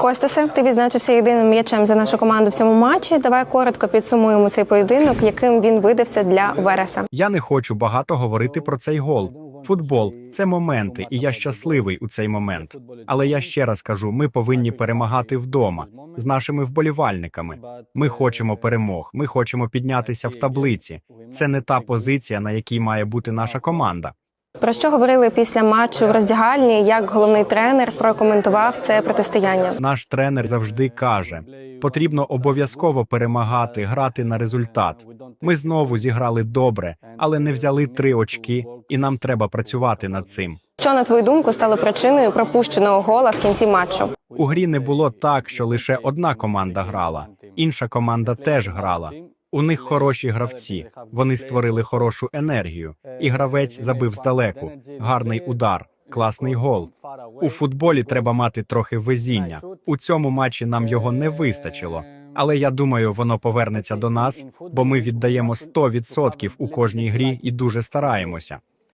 Костасе, ти відзначився єдиним м'ячем за нашу команду в цьому матчі. Давай коротко підсумуємо цей поєдинок, яким він видався для Вереса. Я не хочу багато говорити про цей гол. Футбол це моменти, і я щасливий у цей момент. Але я ще раз кажу: ми повинні перемагати вдома з нашими вболівальниками. Ми хочемо перемог. Ми хочемо піднятися в таблиці. Це не та позиція, на якій має бути наша команда. Про що говорили після матчу в роздягальні? Як головний тренер прокоментував це протистояння? Наш тренер завжди каже: потрібно обов'язково перемагати, грати на результат. Ми знову зіграли добре, але не взяли три очки, і нам треба працювати над цим. Що на твою думку стало причиною пропущеного гола в кінці матчу? У грі не було так, що лише одна команда грала, інша команда теж грала. У них хороші гравці. Вони створили хорошу енергію, і гравець забив здалеку. Гарний удар, класний гол. У футболі треба мати трохи везіння. У цьому матчі нам його не вистачило. Але я думаю, воно повернеться до нас, бо ми віддаємо 100% у кожній грі і дуже стараємося.